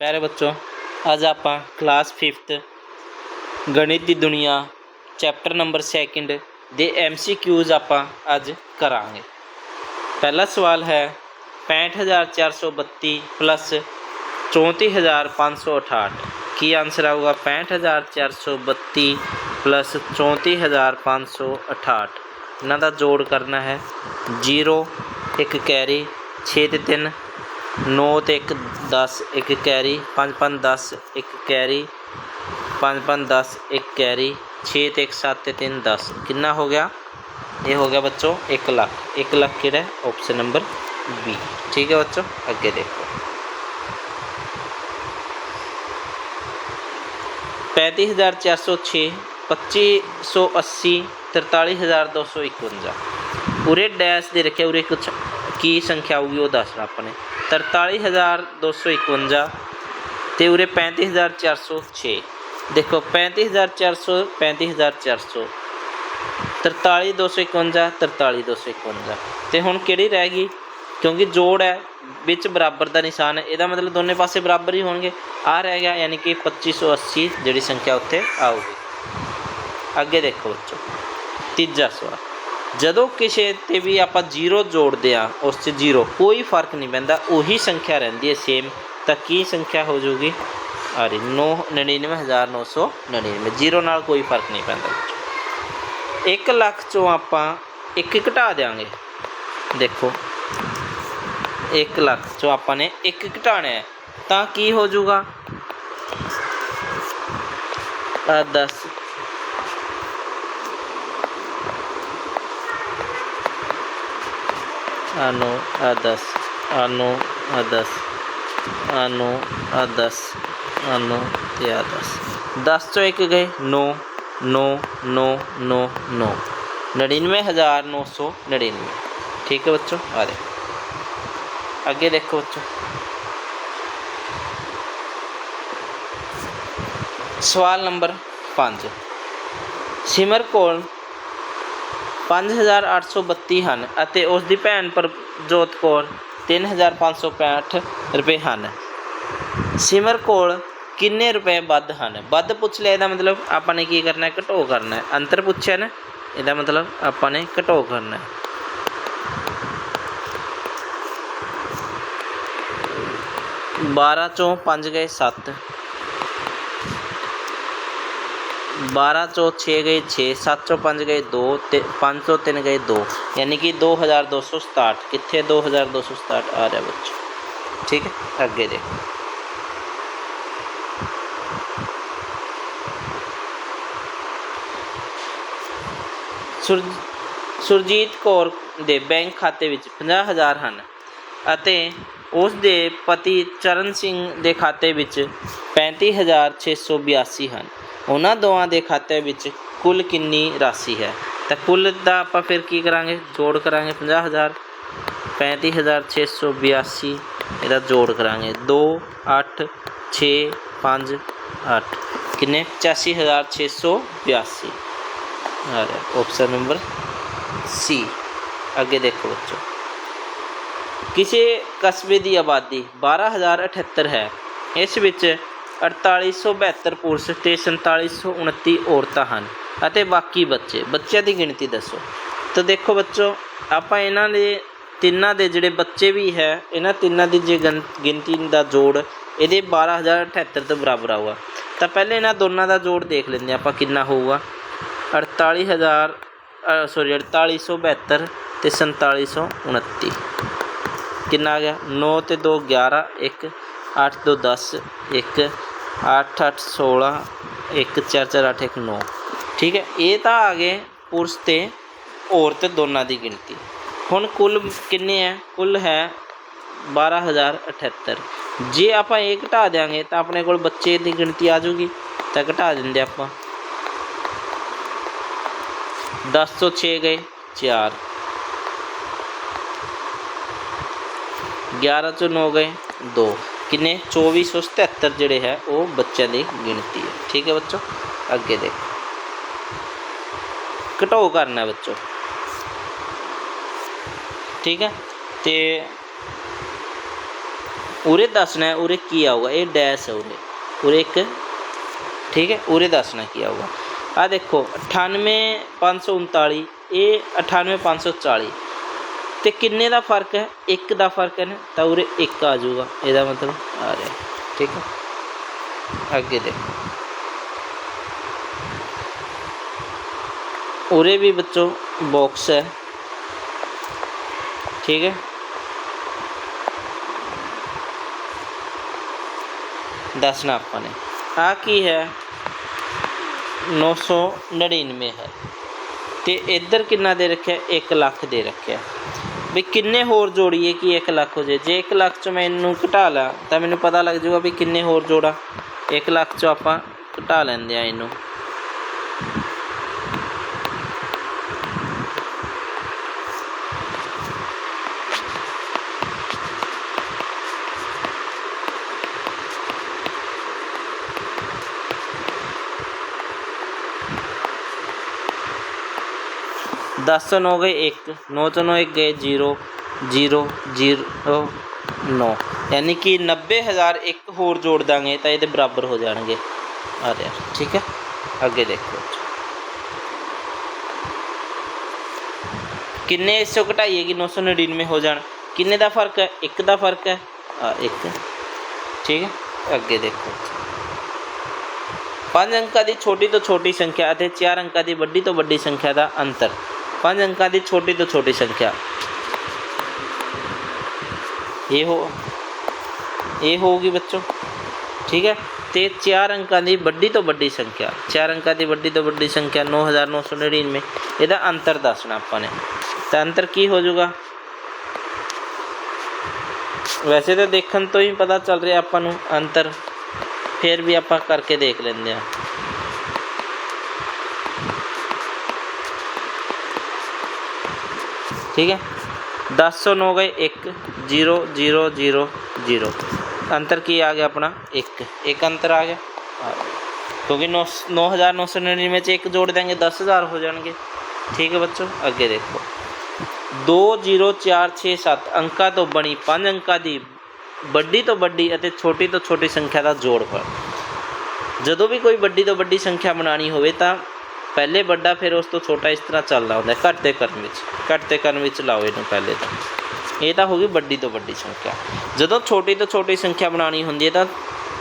ਪਿਆਰੇ ਬੱਚੋ, ਅੱਜ ਆਪਾਂ ਕਲਾਸ 5th ਗਣਿਤ ਦੀ ਦੁਨੀਆ ਚੈਪਟਰ ਨੰਬਰ 2 ਦੇ ਐਮਸੀਕਿਊਜ਼ ਆਪਾਂ ਅੱਜ ਕਰਾਂਗੇ। ਪਹਿਲਾ ਸਵਾਲ ਹੈ 65432 ਪਲੱਸ 34568 ਕੀ ਆਨਸਰ ਆਊਗਾ? 65432 ਪਲੱਸ 34568 ਇਹਨਾਂ ਦਾ ਜੋੜ ਕਰਨਾ ਹੈ 0 ਇੱਕ ਕੈਰੀ 6 ਤੇ 3 9 ਤੇ 1 10 ਇੱਕ ਕੈਰੀ 5 5 10 ਇੱਕ ਕੈਰੀ 5 5 10 ਇੱਕ ਕੈਰੀ 6 ਤੇ 1 7 ਤੇ 3 10 ਕਿੰਨਾ ਹੋ ਗਿਆ? ਇਹ ਹੋ ਗਿਆ ਬੱਚੋ 1 ਲੱਖ। 1 ਲੱਖ ਕਿਹੜਾ? ਹੈ ਆਪਸ਼ਨ ਨੰਬਰ ਬੀ ਠੀਕ ਹੈ ਬੱਚੋ, ਅੱਗੇ ਦੇਖੋ। 35406 2580 43251 ਉਰੇ ਡੈਸ਼ ਦੇ ਰੱਖਿਆ ਉਰੇ ਕੁਛ ਕੀ ਸੰਖਿਆ ਆਊਗੀ ਉਹ ਦੱਸਣਾ ਆਪਣੇ 43251 ਤੇ ਉਰੇ 35406 ਦੇਖੋ 35400 35400 43251 43251 ਤੇ ਹੁਣ ਕਿਹੜੀ ਰਹਿ ਗਈ? ਕਿਉਂਕਿ ਜੋੜ ਹੈ, ਵਿੱਚ ਬਰਾਬਰ ਦਾ ਨਿਸ਼ਾਨ ਹੈ। ਇਹਦਾ ਮਤਲਬ ਦੋਨੇ ਪਾਸੇ ਬਰਾਬਰ ਹੀ ਹੋਣਗੇ। ਆ ਰਹਿ ਗਿਆ, ਯਾਨੀ ਕਿ 2580 ਜਿਹੜੀ ਸੰਖਿਆ ਉੱਥੇ ਆਊਗੀ। ਅੱਗੇ ਦੇਖੋ ਬੱਚੋ, ਤੀਜਾ ਸਵਾਲ। ਜਦੋਂ ਕਿਸੇ ਤੇ ਵੀ ਆਪਾਂ ਜ਼ੀਰੋ ਜੋੜਦੇ ਆ ਉਸ 'ਚ ਜ਼ੀਰੋ, ਕੋਈ ਫ਼ਰਕ ਨਹੀਂ ਪੈਂਦਾ, ਉਹੀ ਸੰਖਿਆ ਰਹਿੰਦੀ ਹੈ ਸੇਮ ਤਾਂ ਕੀ ਸੰਖਿਆ ਹੋ ਜਾਊਗੀ? ਆ ਰਹੀ 9 99999 ਜ਼ੀਰੋ ਨਾਲ ਕੋਈ ਫ਼ਰਕ ਨਹੀਂ ਪੈਂਦਾ। ਬੱਚੋ 1 ਲੱਖ ਚੋਂ ਆਪਾਂ ਇੱਕ ਘਟਾ ਦਿਆਂਗੇ। ਦੇਖੋ 1 ਲੱਖ ਚੋਂ ਆਪਾਂ ਨੇ ਇੱਕ ਘਟਾਣਾ ਹੈ। ਤਾਂ ਕੀ ਹੋ ਜਾਊਗਾ? 10 अनु अदस अनु अदस अनु अदस अनु या दस दस तो एक गए। नौ नौ नौ नौ नौ। नड़िनवे हज़ार नौ सौ नड़िनवे। ठीक है बच्चों? आ रहे। आगे देखो बच्चों। सवाल नंबर पाँच। सिमर कौर 5832 ਹਨ ਅਤੇ ਉਸ ਦੀ ਭੈਣ ਪ੍ਰਜੋਤ ਕੋਲ 3565 ਰੁਪਏ ਹਨ। ਸਿਮਰ ਕੋਲ ਕਿੰਨੇ ਰੁਪਏ ਵੱਧ ਹਨ? ਵੱਧ ਪੁੱਛ ਲਿਆ, ਇਹਦਾ ਮਤਲਬ ਆਪਾਂ ਨੇ ਕੀ ਕਰਨਾ ਹੈ? ਘਟੋ ਕਰਨਾ ਹੈ। ਅੰਤਰ ਪੁੱਛਿਆ ਨਾ, ਇਹਦਾ ਮਤਲਬ ਆਪਾਂ ਨੇ ਘਟੋ ਕਰਨਾ ਹੈ। ਬਾਰਾਂ ਚੋਂ ਪੰਜ ਗਏ ਸੱਤ। ਬਾਰਾਂ ਚੋਂ ਛੇ ਗਏ ਛੇ ਸੱਤ ਸੌ ਪੰਜ ਗਏ ਦੋ ਤੇ ਪੰਜ ਸੌ ਤਿੰਨ ਗਏ ਦੋ ਯਾਨੀ ਕਿ 2267 ਕਿੱਥੇ 2267 ਆ ਰਿਹਾ ਬੱਚੋ ਠੀਕ ਹੈ ਅੱਗੇ ਦੇਖੋ ਸੁਰ ਸੁਰਜੀਤ ਕੌਰ ਦੇ ਬੈਂਕ ਖਾਤੇ ਵਿੱਚ 50000 ਹਨ ਅਤੇ ਉਸ ਦੇ ਪਤੀ ਚਰਨ ਸਿੰਘ ਦੇ ਖਾਤੇ ਵਿੱਚ 35682 ਹਨ ਉਹਨਾਂ ਦੋਵਾਂ ਦੇ ਖਾਤੇ ਵਿੱਚ ਕੁੱਲ ਕਿੰਨੀ ਰਾਸ਼ੀ ਹੈ? ਤਾਂ ਕੁੱਲ ਦਾ ਆਪਾਂ ਫਿਰ ਕੀ ਕਰਾਂਗੇ? ਜੋੜ ਕਰਾਂਗੇ 50000 35682 ਇਹਦਾ ਜੋੜ ਕਰਾਂਗੇ। 2 8 6 5 8 ਕਿੰਨੇ? 84682 ਆ ਰਿਹਾ ਆਪਸ਼ਨ ਨੰਬਰ ਸੀ ਅੱਗੇ ਦੇਖੋ ਬੱਚੋ। ਕਿਸੇ ਕਸਬੇ ਦੀ ਆਬਾਦੀ 12078 ਹੈ। ਇਸ ਵਿੱਚ 4872 ਪੁਰਸ਼ ਤੇ 4729 ਔਰਤਾਂ ਹਨ ਅਤੇ ਬਾਕੀ ਬੱਚੇ। ਬੱਚਿਆਂ ਦੀ ਗਿਣਤੀ ਦੱਸੋ। ਤਾਂ ਦੇਖੋ ਬੱਚੋ, ਆਪਾਂ ਇਹਨਾਂ ਦੇ ਤਿੰਨਾਂ ਦੇ ਜਿਹੜੇ ਬੱਚੇ ਵੀ ਹੈ, ਇਹਨਾਂ ਤਿੰਨਾਂ ਦੀ ਜੇ ਗਣ- ਗਿਣਤੀ ਦਾ ਜੋੜ ਇਹਦੇ 12078 ਤੋਂ ਬਰਾਬਰ ਆਊਗਾ। ਤਾਂ ਪਹਿਲੇ ਇਹਨਾਂ ਦੋਨਾਂ ਦਾ ਜੋੜ ਦੇਖ ਲੈਂਦੇ ਹਾਂ ਆਪਾਂ ਕਿੰਨਾ ਹੋਊਗਾ। 48000 ਸੌਰੀ 4872 ਤੇ 4729 ਕਿੰਨਾ ਆ ਗਿਆ? 9 ਤੇ 2 11 1 8 ਤੋਂ 10 1 8 8 16 1 4 4 8 1 9 ਠੀਕ ਹੈ, ਇਹ ਤਾਂ ਆ ਗਏ ਪੁਰਸ਼ ਤੇ ਔਰਤ ਦੋਨਾਂ ਦੀ ਗਿਣਤੀ। ਹੁਣ ਕੁੱਲ ਕਿੰਨੇ ਹੈ? ਕੁੱਲ ਹੈ 12078 ਜੇ ਆਪਾਂ ਇਹ ਘਟਾ ਦਿਆਂਗੇ ਤਾਂ ਆਪਣੇ ਕੋਲ ਬੱਚੇ ਦੀ ਗਿਣਤੀ ਆ ਜਾਊਗੀ, ਤਾਂ ਘਟਾ ਦਿੰਦੇ ਆਪਾਂ। 10 ਤੋਂ 6 ਗਏ 4 11 ਚੋਂ 9 ਗਏ 2 ਕਿੰਨੇ? 2477 ਜਿਹੜੇ ਹੈ, ਉਹ ਬੱਚਿਆਂ ਦੀ ਗਿਣਤੀ ਹੈ। ਠੀਕ ਹੈ ਬੱਚੋ? ਅੱਗੇ ਦੇਖੋ। ਘਟਾਓ ਕਰਨਾ ਬੱਚੋ। ਠੀਕ ਹੈ? ਤੇ ਉਰੇ ਦੱਸਣਾ ਹੈ, ਉਰੇ ਕੀ ਆਊਗਾ? ਇਹ ਡੈਸ਼ ਹੈ ਉਰੇ। ਉਰੇ ਇੱਕ, ਠੀਕ ਹੈ? ਉਰੇ ਦੱਸਣਾ ਕੀ ਆਊਗਾ? ਆ ਦੇਖੋ 98539 ਇਹ 98540 ਤੇ ਕਿੰਨੇ ਦਾ ਫ਼ਰਕ ਹੈ? ਇੱਕ ਦਾ ਫ਼ਰਕ ਹੈ ਨਾ, ਤਾਂ ਉਰੇ ਇੱਕ ਆ ਜਾਊਗਾ। ਇਹਦਾ ਮਤਲਬ ਆ ਰਿਹਾ। ਠੀਕ ਹੈ? ਅੱਗੇ ਦੇਖੋ। ਉਰੇ ਵੀ ਬੱਚੋ ਬਾਕਸ ਹੈ। ਠੀਕ ਹੈ? ਦੱਸਣਾ ਆਪਾਂ ਨੇ। ਆ ਕੀ ਹੈ? 999 ਹੈ। ਤੇ ਇੱਧਰ ਕਿੰਨਾ ਦੇ ਰੱਖਿਆ? 1 ਲੱਖ ਦੇ ਰੱਖਿਆ। ਵੀ ਕਿੰਨੇ ਹੋਰ ਜੋੜੀਏ ਕਿ 1 ਲੱਖ ਹੋ ਜਾਏ ਜੇ 1 ਲੱਖ ਚੋਂ ਮੈਂ ਇਹਨੂੰ ਘਟਾ ਲਾਂ, ਤਾਂ ਮੈਨੂੰ ਪਤਾ ਲੱਗ ਜਾਊਗਾ ਵੀ ਕਿੰਨੇ ਹੋਰ ਜੋੜਾ। 1 ਲੱਖ ਚੋਂ ਆਪਾਂ ਘਟਾ ਲੈਂਦੇ ਆ ਇਹਨੂੰ। ਦਸ ਤੋਂ ਨੌ ਗਏ 1 9 ਤੋਂ 9 1 ਗਏ 0 0 0 9 ਯਾਨੀ ਕਿ ਨੱਬੇ ਹਜ਼ਾਰ ਇੱਕ ਹੋਰ ਜੋੜ ਦਾਂਗੇ ਤਾਂ ਇਹਦੇ ਬਰਾਬਰ ਹੋ ਜਾਣਗੇ ਆ ਰਿਹਾ ਠੀਕ ਹੈ ਅੱਗੇ ਦੇਖੋ ਕਿੰਨੇ ਇਸ ਤੋਂ ਘਟਾਈਏ ਕਿ 999 ਹੋ ਜਾਣ ਕਿੰਨੇ ਦਾ ਫ਼ਰਕ ਹੈ ਇੱਕ ਦਾ ਫ਼ਰਕ ਹੈ ਆ ਇੱਕ ਠੀਕ ਹੈ ਅੱਗੇ ਦੇਖੋ ਪੰਜ ਅੰਕਾਂ ਦੀ ਛੋਟੀ ਤੋਂ ਛੋਟੀ ਸੰਖਿਆ ਅਤੇ ਚਾਰ ਅੰਕਾਂ ਦੀ ਵੱਡੀ ਤੋਂ ਵੱਡੀ ਸੰਖਿਆ ਦਾ ਅੰਤਰ ਪੰਜ ਅੰਕਾਂ ਦੀ ਛੋਟੀ ਤੋਂ ਛੋਟੀ ਸੰਖਿਆ। ਇਹ ਹੋ ਇਹ ਹੋਊਗੀ ਬੱਚੋ। ਠੀਕ ਹੈ? ਤੇ ਚਾਰ ਅੰਕਾਂ ਦੀ ਵੱਡੀ ਤੋਂ ਵੱਡੀ ਸੰਖਿਆ। ਚਾਰ ਅੰਕਾਂ ਦੀ ਵੱਡੀ ਤੋਂ ਵੱਡੀ ਸੰਖਿਆ 9999 ਇਹਦਾ ਅੰਤਰ ਦੱਸਣਾ ਆਪਾਂ ਨੇ। ਤਾਂ ਅੰਤਰ ਕੀ ਹੋ ਜਾਊਗਾ? ਵੈਸੇ ਤਾਂ ਦੇਖਣ ਤੋਂ ਹੀ ਪਤਾ ਚੱਲ ਰਿਹਾ ਆਪਾਂ ਨੂੰ ਅੰਤਰ। ਫਿਰ ਵੀ ਆਪਾਂ ਕਰਕੇ ਦੇਖ ਲੈਂਦੇ ਆ ਠੀਕ ਹੈ। 1009 ਗਏ 1 0 0 0 0 ਅੰਤਰ ਕੀ ਆ ਗਿਆ ਆਪਣਾ? 1 ਇੱਕ ਅੰਤਰ ਆ ਗਿਆ। ਆ। ਗਿਆ। ਕਿਉਂਕਿ 9 9999 ਚ ਇੱਕ ਜੋੜ ਦੇਂਗੇ 10000 ਹੋ ਜਾਣਗੇ। ਠੀਕ ਹੈ ਬੱਚੋ, ਅੱਗੇ ਦੇਖੋ। 2 0 4 6 7 ਅੰਕਾਂ ਤੋਂ ਬਣੀ, ਪੰਜ ਅੰਕਾਂ ਦੀ ਵੱਡੀ ਤੋਂ ਵੱਡੀ ਅਤੇ ਛੋਟੀ ਤੋਂ ਛੋਟੀ ਸੰਖਿਆ ਦਾ ਜੋੜ ਜੋੜਫਲ ਜਦੋਂ ਵੀ ਕੋਈ ਵੱਡੀ ਤੋਂ ਵੱਡੀ ਸੰਖਿਆ ਬਣਾਉਣੀ ਹੋਵੇ ਤਾਂ ਪਹਿਲੇ ਵੱਡਾ, ਫਿਰ ਉਸ ਤੋਂ ਛੋਟਾ ਇਸ ਤਰ੍ਹਾਂ ਚੱਲਦਾ ਹੁੰਦਾ ਹੈ ਘੱਟ ਦੇ ਕਰਨ ਵਿੱਚ ਘੱਟ ਦੇ ਕਰਨ ਵਿੱਚ ਲਾਓ ਇਹਨੂੰ ਪਹਿਲੇ ਤਾਂ। ਇਹ ਤਾਂ ਹੋ ਗਈ ਵੱਡੀ ਤੋਂ ਵੱਡੀ ਸੰਖਿਆ। ਜਦੋਂ ਛੋਟੀ ਤੋਂ ਛੋਟੀ ਸੰਖਿਆ ਬਣਾਉਣੀ ਹੁੰਦੀ ਹੈ ਤਾਂ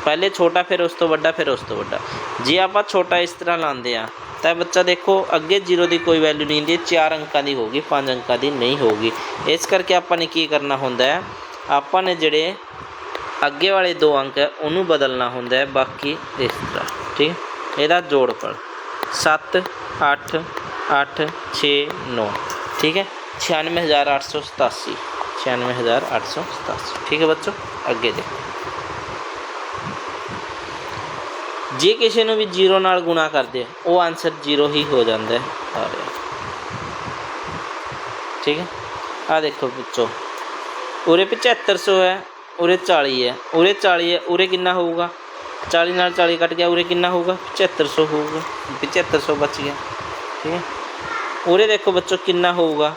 ਪਹਿਲੇ ਛੋਟਾ, ਫਿਰ ਉਸ ਤੋਂ ਵੱਡਾ, ਫਿਰ ਉਸ ਤੋਂ ਵੱਡਾ। ਜੇ ਆਪਾਂ ਛੋਟਾ ਇਸ ਤਰ੍ਹਾਂ ਲਾਉਂਦੇ ਆ ਤਾਂ ਬੱਚਾ ਦੇਖੋ, ਅੱਗੇ ਜ਼ੀਰੋ ਦੀ ਕੋਈ ਵੈਲਿਊ ਨਹੀਂ ਹੁੰਦੀ ਚਾਰ ਅੰਕਾਂ ਦੀ ਹੋਊਗੀ, ਪੰਜ ਅੰਕਾਂ ਦੀ ਨਹੀਂ ਹੋਊਗੀ। ਇਸ ਕਰਕੇ ਆਪਾਂ ਨੇ ਕੀ ਕਰਨਾ ਹੁੰਦਾ ਹੈ, ਆਪਾਂ ਨੇ ਜਿਹੜੇ ਅੱਗੇ ਵਾਲੇ ਦੋ ਅੰਕ ਹੈ, ਉਹਨੂੰ ਬਦਲਣਾ ਹੁੰਦਾ ਹੈ, ਬਾਕੀ ਇਸ ਤਰ੍ਹਾਂ, ਠੀਕ ਇਹਦਾ ਜੋੜ ਪੜ੍ਹ ਸੱਤ ਅੱਠ ਅੱਠ ਛੇ ਨੌ। ਹੈ? ਇਹਦਾ ਜੋੜਫਲ 7 8 8 6 9 ਠੀਕ ਹੈ 96887 96887 ਠੀਕ ਹੈ ਬੱਚੋ? ਅੱਗੇ ਦੇਖੋ। ਜੇ ਕਿਸੇ ਨੂੰ ਵੀ 0 ਨਾਲ ਗੁਣਾ ਕਰਦੇ ਆ, ਉਹ ਆਨਸਰ 0 ਹੀ ਹੋ ਜਾਂਦਾ ਹੈ। ਠੀਕ ਹੈ? ਆ ਦੇਖੋ ਬੱਚੋ। ਉਰੇ 7500 ਹੈ ਉਰੇ 40 ਹੈ। ਉਰੇ 40 ਹੈ ਉਰੇ ਕਿੰਨਾ ਹੋਊਗਾ? 40 ਨਾਲ 40 ਕੱਟ ਗਿਆ ਉਰੇ ਕਿੰਨਾ ਹੋਊਗਾ 7500 ਹੋਊਗਾ 7500 ਬਚ ਗਿਆ ਠੀਕ ਹੈ ਉਰੇ ਦੇਖੋ ਬੱਚੋ ਕਿੰਨਾ ਹੋਊਗਾ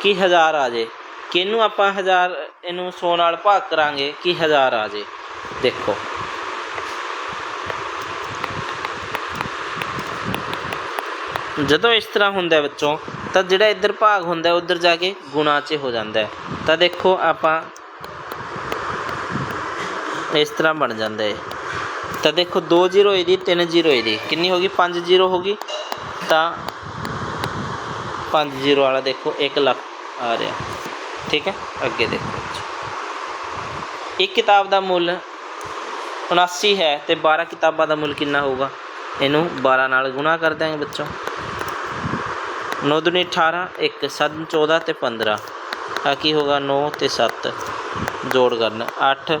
ਕਿ 1000 ਆ ਜੇ ਕਿਹਨੂੰ ਆਪਾਂ 1000 ਇਹਨੂੰ 100 ਨਾਲ ਭਾਗ ਕਰਾਂਗੇ ਕਿ 1000 ਆ ਜੇ ਦੇਖੋ ਜਦੋਂ ਇਸ ਤਰ੍ਹਾਂ ਹੁੰਦਾ ਹੈ ਬੱਚੋਂ ਤਾਂ ਜਿਹੜਾ ਇੱਧਰ ਭਾਗ ਹੁੰਦਾ ਹੈ ਉੱਧਰ ਜਾ ਕੇ ਗੁਣਾ 'ਚ ਹੋ ਜਾਂਦਾ ਤਾਂ ਦੇਖੋ ਆਪਾਂ ਇਸ ਤਰ੍ਹਾਂ ਬਣ ਜਾਂਦਾ ਹੈ ਤਾਂ ਦੇਖੋ 2 ਜ਼ੀਰੋ ਇਹਦੀ 3 ਜ਼ੀਰੋ ਇਹਦੀ। ਕਿੰਨੀ ਹੋ ਗਈ? 5 ਜ਼ੀਰੋ ਹੋ ਗਈ। ਤਾਂ 5 ਜ਼ੀਰੋ ਵਾਲਾ ਦੇਖੋ 1 ਲੱਖ ਆ ਰਿਹਾ। ਠੀਕ ਹੈ? ਅੱਗੇ ਦੇਖੋ। ਇੱਕ ਕਿਤਾਬ ਦਾ ਮੁੱਲ 79 ਹੈ ਤੇ 12 ਕਿਤਾਬਾਂ ਦਾ ਮੁੱਲ ਕਿੰਨਾ ਹੋਊਗਾ? ਇਹਨੂੰ 12 ਨਾਲ ਗੁਣਾ ਕਰ ਦਿਆਂਗੇ ਬੱਚੋਂ। 9 ਦੁਨੀ 18 1 7 14 ਤੇ 15 ਆ ਕੀ ਹੋਗਾ 9 ਤੇ 7 ਜੋੜ ਕਰਨਾ। 8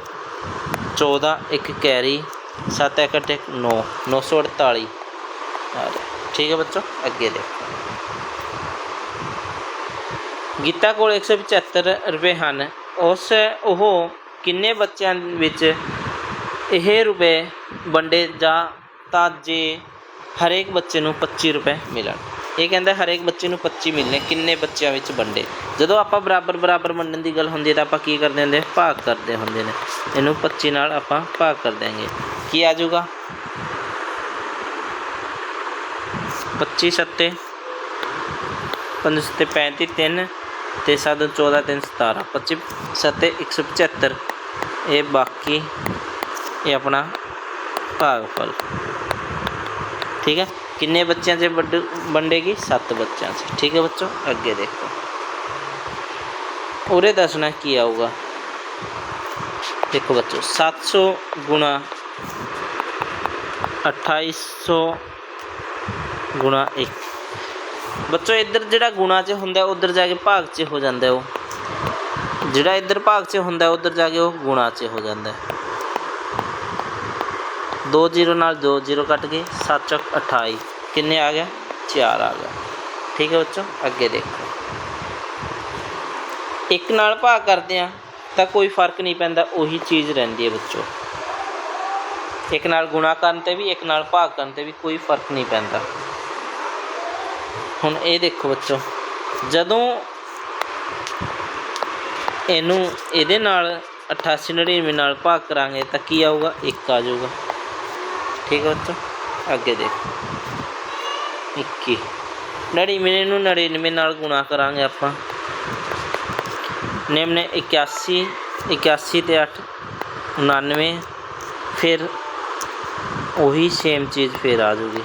14 ਇੱਕ ਕੈਰੀ। 7 ਇੱਕ ਅਠ ਇੱਕ 9 948 ਆ ਰਿਹਾ। ਠੀਕ ਹੈ ਬੱਚੋ, ਅੱਗੇ ਦੇਖੋ। ਗੀਤਾ ਕੋਲ 175 ਰੁਪਏ ਹਨ। ਉਸ, ਉਹ ਕਿੰਨੇ ਬੱਚਿਆਂ ਵਿੱਚ ਇਹ ਰੁਪਏ ਵੰਡੇ ਜਾ ਤਾਂ ਜੇ ਹਰੇਕ ਬੱਚੇ ਨੂੰ 25 ਰੁਪਏ ਮਿਲਣ। ਇਹ ਕਹਿੰਦਾ ਹਰੇਕ ਬੱਚੇ ਨੂੰ 25 ਮਿਲਨੇ ਕਿੰਨੇ ਬੱਚਿਆਂ ਵਿੱਚ ਵੰਡੇ। ਜਦੋਂ ਆਪਾਂ ਬਰਾਬਰ ਬਰਾਬਰ ਵੰਡਣ ਦੀ ਗੱਲ ਹੁੰਦੀ ਹੈ ਤਾਂ ਆਪਾਂ ਕੀ ਕਰਦੇ ਹੁੰਦੇ ਭਾਗ ਕਰਦੇ ਹੁੰਦੇ ਨੇ। ਇਹਨੂੰ 25 ਨਾਲ ਆਪਾਂ ਭਾਗ ਕਰ ਦਿਆਂਗੇ। ਕੀ ਆ ਜਾਊਗਾ 25 ਸੱਤੇ 5 ਸੱਤੇ 35 3 ਤੇ 7 14 3 17 25 ਸੱਤੇ 175 ਇਹ ਬਾਕੀ ਇਹ ਆਪਣਾ ਭਾਗਫਲ ਠੀਕ ਹੈ ਕਿੰਨੇ ਬੱਚਿਆਂ 'ਚ ਵੱਡ ਵੰਡੇਗੀ 7 ਬੱਚਿਆਂ 'ਚ ਠੀਕ ਹੈ ਬੱਚੋ ਅੱਗੇ ਦੇਖੋ ਉਰੇ ਦੱਸਣਾ ਕੀ ਆਊਗਾ ਦੇਖੋ ਬੱਚੋ 700 ਗੁਣਾ 2800 ਗੁਣਾ 1 ਬੱਚੋ, ਇੱਧਰ ਜਿਹੜਾ ਗੁਣਾ 'ਚ ਹੁੰਦਾ, ਉਧਰ ਜਾ ਕੇ ਭਾਗ 'ਚ ਹੋ ਜਾਂਦਾ ਉਹ। ਜਿਹੜਾ ਇੱਧਰ ਭਾਗ 'ਚ ਹੁੰਦਾ, ਉਧਰ ਜਾ ਕੇ ਉਹ ਗੁਣਾ 'ਚ ਹੋ ਜਾਂਦਾ ਦੋ ਜ਼ੀਰੋ ਨਾਲ ਦੋ, ਜ਼ੀਰੋ ਕੱਟ ਗਏ 7 ਚੌਕ 28 ਕਿੰਨੇ ਆ ਗਿਆ? 4 ਆ ਗਿਆ। ਠੀਕ ਹੈ ਬੱਚੋ, ਅੱਗੇ ਦੇਖੋ। ਇੱਕ ਨਾਲ ਭਾਗ ਕਰਦੇ ਆ ਤਾਂ ਕੋਈ ਫ਼ਰਕ ਨਹੀਂ ਪੈਂਦਾ, ਉਹੀ ਚੀਜ਼ ਰਹਿੰਦੀ ਹੈ ਬੱਚੋ। ਇੱਕ ਨਾਲ ਗੁਣਾ ਕਰਨ ਤੇ ਵੀ, ਇੱਕ ਨਾਲ ਭਾਗ ਕਰਨ ਤੇ ਵੀ ਕੋਈ ਫ਼ਰਕ ਨਹੀਂ ਪੈਂਦਾ। ਹੁਣ ਇਹ ਦੇਖੋ ਬੱਚੋ, ਜਦੋਂ ਇਹਨੂੰ ਇਹਦੇ ਨਾਲ 88 99 ਨਾਲ ਭਾਗ ਕਰਾਂਗੇ ਤਾਂ ਕੀ ਆਊਗਾ? 1 ਆ ਜਾਊਗਾ। ਠੀਕ ਹੈ ਬੱਚੋ? ਅੱਗੇ ਦੇਖੋ। 21 99 ਨੂੰ 99 ਨਾਲ ਗੁਣਾ ਕਰਾਂਗੇ ਆਪਾਂ। ਨਿਮਨੇ 81 81 ਤੇ 8 99 ਫਿਰ ਉਹੀ ਸੇਮ ਚੀਜ਼ ਫਿਰ ਆ ਜੂਗੀ।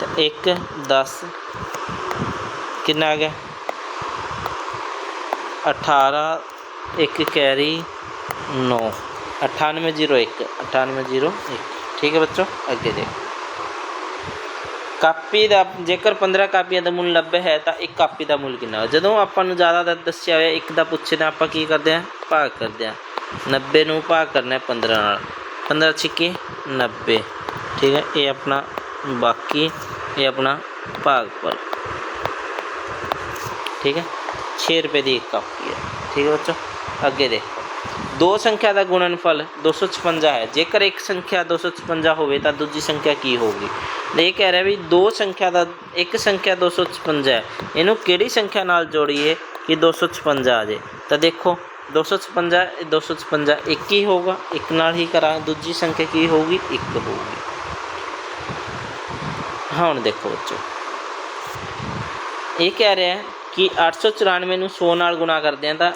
ਤਾਂ 1 10 ਕਿੰਨਾ ਆ ਗਿਆ 18 ਇੱਕ ਕੈਰੀ 9 9801 9801 ਠੀਕ ਹੈ ਬੱਚੋ? ਅੱਗੇ ਦੇਖੋ। ਕਾਪੀ ਦਾ, ਜੇਕਰ 15 ਕਾਪੀਆਂ ਦਾ ਮੁੱਲ 90 ਹੈ, ਤਾਂ ਇੱਕ ਕਾਪੀ ਦਾ ਮੁੱਲ ਕਿੰਨਾ? ਜਦੋਂ ਆਪਾਂ ਨੂੰ ਜ਼ਿਆਦਾ ਦੱਸਿਆ ਹੋਇਆ ਇੱਕ ਦਾ ਪੁੱਛੇ ਤਾਂ ਆਪਾਂ ਕੀ ਕਰਦੇ ਹਾਂ? ਭਾਗ ਕਰਦੇ ਹਾਂ। 90 ਨੂੰ ਭਾਗ ਕਰਨਾ ਹੈ 15 ਨਾਲ। 15 ਛਿੱਕੇ 90 ਠੀਕ ਹੈ, ਇਹ ਆਪਣਾ ਬਾਕੀ, ਇਹ ਆਪਣਾ ਭਾਗਫਲ ਠੀਕ ਹੈ 6 ਰੁਪਏ ਦੀ ਇੱਕ ਕਾਪੀ ਹੈ। ਠੀਕ ਹੈ ਬੱਚੋ, ਅੱਗੇ ਦੇਖੋ। ਦੋ ਸੰਖਿਆ ਦਾ ਗੁਣਨਫਲ 256 ਹੈ। ਜੇਕਰ ਇੱਕ ਸੰਖਿਆ 256 ਹੋਵੇ, ਤਾਂ ਦੂਜੀ ਸੰਖਿਆ ਕੀ ਹੋਊਗੀ? ਇਹ ਕਹਿ ਰਿਹਾ ਵੀ ਦੋ ਸੰਖਿਆ ਦਾ, ਇੱਕ ਸੰਖਿਆ 256 ਹੈ। ਇਹਨੂੰ ਕਿਹੜੀ ਸੰਖਿਆ ਨਾਲ ਜੋੜੀਏ ਕਿ 256 ਆ ਜੇ ਤਾਂ ਦੇਖੋ 256 ਇਹ 256 ਇੱਕ ਹੀ ਹੋਊਗਾ, ਇੱਕ ਨਾਲ ਹੀ ਕਰਾਂ ਦੂਜੀ ਸੰਖਿਆ ਕੀ ਹੋਊਗੀ? ਇੱਕ ਹੋਊਗੀ। ਹੁਣ ਦੇਖੋ ਬੱਚੋ। ਇਹ ਕਹਿ ਰਿਹਾ ਕਿ 894 ਨੂੰ 100 ਨਾਲ ਗੁਣਾ ਕਰਦੇ ਆ ਤਾਂ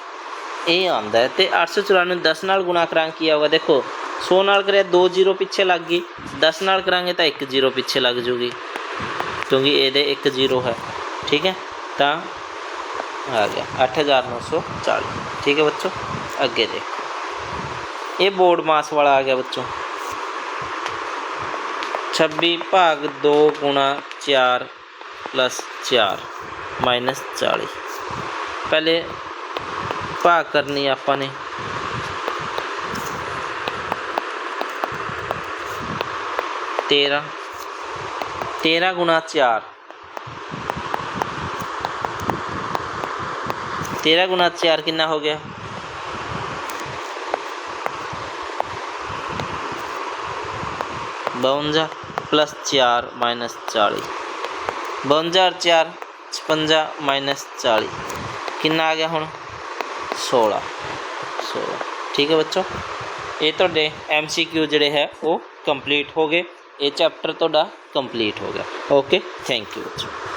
ਇਹ ਆਉਂਦਾ ਹੈ ਤੇ 894 ਨੂੰ 10 ਨਾਲ ਗੁਣਾ ਕਰਾਂ ਕੀ ਆਊਗਾ? ਦੇਖੋ 100 ਨਾਲ ਕਰਿਆ 2 ਜ਼ੀਰੋ ਪਿੱਛੇ ਲੱਗ ਗਈ 10 ਨਾਲ ਕਰਾਂਗੇ ਤਾਂ 1 ਜ਼ੀਰੋ ਪਿੱਛੇ ਲੱਗ ਜੂਗੀ, ਕਿਉਂਕਿ ਇਹਦੇ 1 ਜ਼ੀਰੋ ਹੈ, ਠੀਕ ਹੈ? ਤਾਂ ਆ ਗਿਆ 8940 ਠੀਕ ਹੈ ਬੱਚੋ? ਅੱਗੇ ਦੇਖੋ। ਇਹ ਬੋਰਡ ਮਾਸ ਵਾਲਾ ਆ ਗਿਆ ਬੱਚੋ। 26 ਭਾਗ 2 ਗੁਣਾ 4 ਪਲੱਸ 4 ਮਾਈਨਸ 40 ਪਹਿਲੇ ਭਾਗ ਕਰਨੀ ਆਪਾਂ ਨੇ ਤੇਰਾਂ ਤੇਰਾਂ ਗੁਣਾ ਚਾਰ ਤੇਰਾਂ ਗੁਣਾ ਚਾਰ ਕਿੰਨਾ ਹੋ ਗਿਆ ਬਵੰਜਾ ਪਲੱਸ 4 ਮਾਈਨਸ 40 ਬਵੰਜਾ ਔਰ 4 56 ਮਾਈਨਸ 40 ਕਿੰਨਾ ਆ ਗਿਆ ਹੁਣ 16 16 ਠੀਕ ਹੈ ਬੱਚੋ ਇਹ ਤੁਹਾਡੇ MCQ ਜਿਹੜੇ ਹੈ ਉਹ ਕੰਪਲੀਟ ਹੋ ਗਏ ਇਹ ਚੈਪਟਰ ਤੁਹਾਡਾ ਕੰਪਲੀਟ ਹੋ ਗਿਆ ਓਕੇ ਥੈਂਕ ਯੂ ਬੱਚੋ